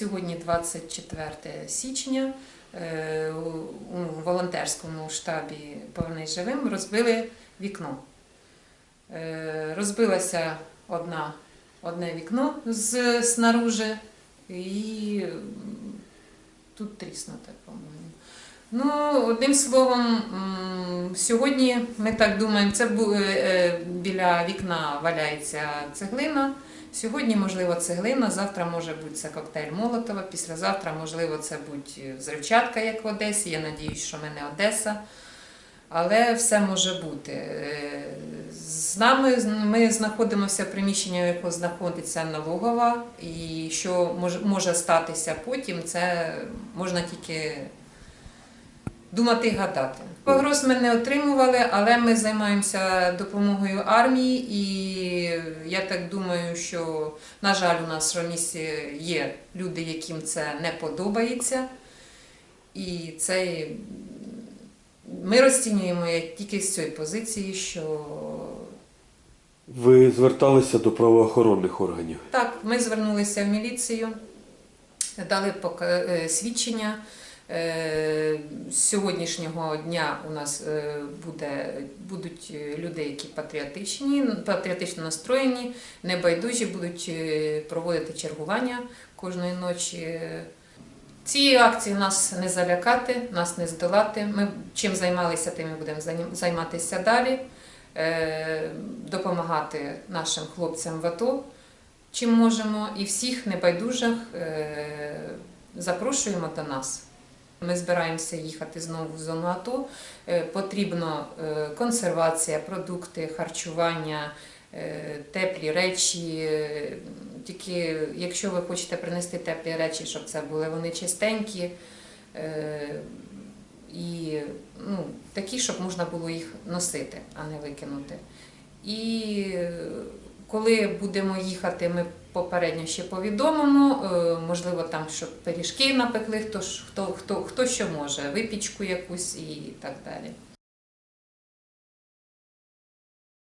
сьогодні 24 січня е, у волонтерському штабі Повернись живим розбили вікно. Е, Розбилося одна, одне вікно з снаружи і тут тріснуте, по-моєму. Ну, одним словом, сьогодні ми так думаємо, це е, біля вікна валяється цеглина. Сьогодні, можливо, цеглина, завтра може бути це коктейль Молотова, післязавтра, можливо, це буде взривчатка, як в Одесі. Я надіюсь, що ми не Одеса. Але все може бути. Е, З нами ми знаходимося в приміщенні, в якому знаходиться налогова, і що може статися потім, це можна тільки думати і гадати. Погроз ми не отримували, але ми займаємося допомогою армії, і я так думаю, що, на жаль, у нас в місті є люди, яким це не подобається. І це ми розцінюємо як тільки з цієї позиції, що Ви зверталися до правоохоронних органів. так, ми звернулися в міліцію, дали пока- е, свідчення. Е, З сьогоднішнього дня у нас е, буде, будуть е, люди, які патріотичні, патріотично настроєні, небайдужі, будуть проводити чергування кожної ночі. Цієї акції нас не залякати, нас не здолати. Ми чим займалися, тим і будемо займатися далі, допомагати нашим хлопцям в АТО, чим можемо, і всіх небайдужих запрошуємо до нас. Ми збираємося їхати знову в зону АТО. Е, Потрібно е, консервація, продукти, харчування, е, теплі речі. Тільки якщо ви хочете принести теплі речі, щоб це були вони чистенькі і ну, такі, щоб можна було їх носити, а не викинути. І коли будемо їхати, ми попередньо ще повідомимо. е, Можливо, там щоб пиріжки напекли, хто, хто, хто, хто що може, випічку якусь і так далі.